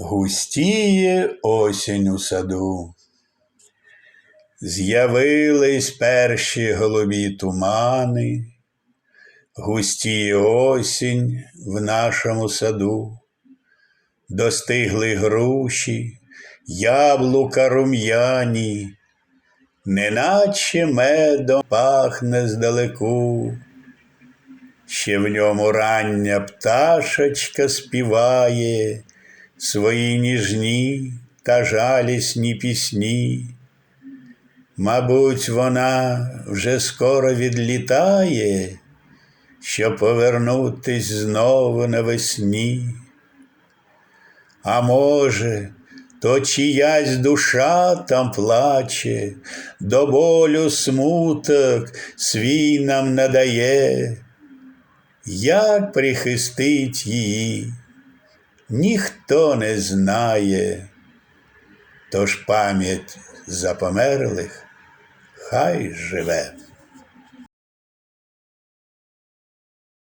Густіє осінь у саду. З'явились перші голубі тумани, густіє осінь в нашому саду, достигли груші, яблука рум'яні, неначе медом пахне здалеку, ще в ньому рання пташечка співає свої ніжні та жалісні пісні. Мабуть, вона вже скоро відлітає, щоб повернутись знову навесні. А може, то чиясь душа там плаче, до болю смуток свій нам надає, як прихистить її, ніхто не знає, тож пам'ять за померлих хай живе.